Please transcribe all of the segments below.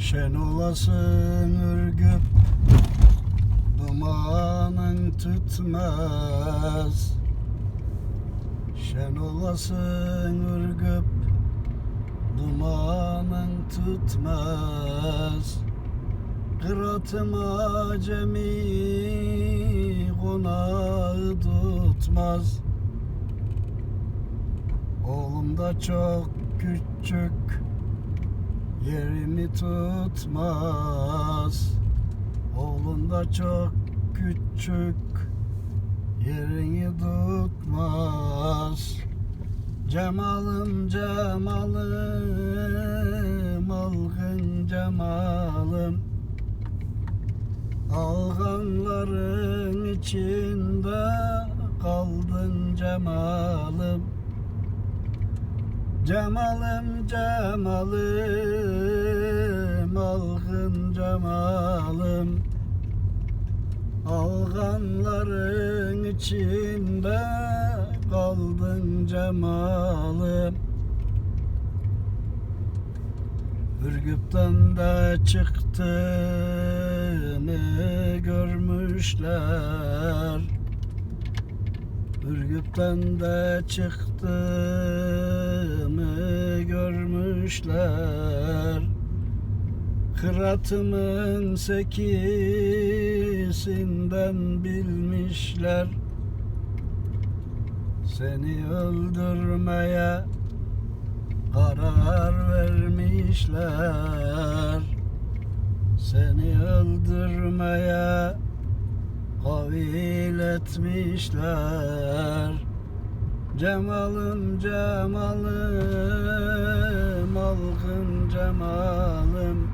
Şen olasın ürgüp Dumanın tütmez. Şen olasın ürgüp Dumanın tütmez. Kıratım acemi konağı tutmaz. Oğlum da çok küçük yerini tutmaz. Oğlun da çok küçük. Yerini tutmaz. Cemalım cemalım. Algın cemalım. Alganların içinde kaldın cemalım Cemalım cemalım algın cemalım. Alganların içinde kaldın cemalım. Ürgüp'ten de çıktığını görmüşler Ürgüp'ten de çıktığımı görmüşler. Kıratımın sekisinden bilmişler. Seni öldürmeye karar vermişler. Seni öldürmeye kavil etmişler. Cemalım cemalım algın cemalım.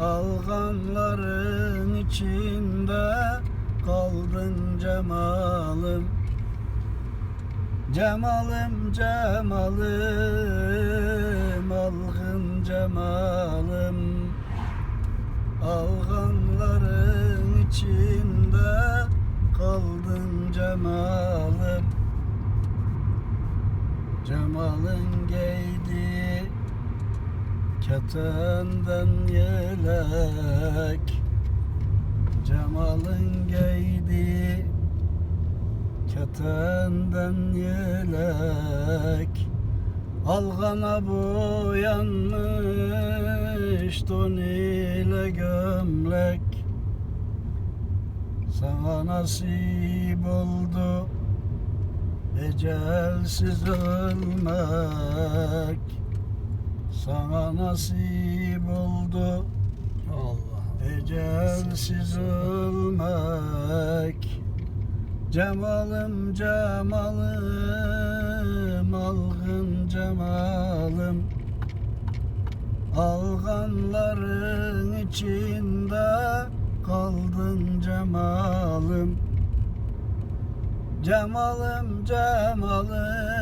Alganların içinde kaldın cemalım. Cemalım cemalım algın cemalım İçinde kaldın cemalım Cemalın giydi ketenden yelek. Cemalın giydi ketenden yelek. Algana boyanmış don ile gömlek Sana nasip oldu ecelsiz ölmek. Sana nasip oldu Allah. Ecelsiz ölmek. Cemalım cemalım Algın cemalım. Alganların içinde cemalım Cemalım cemalım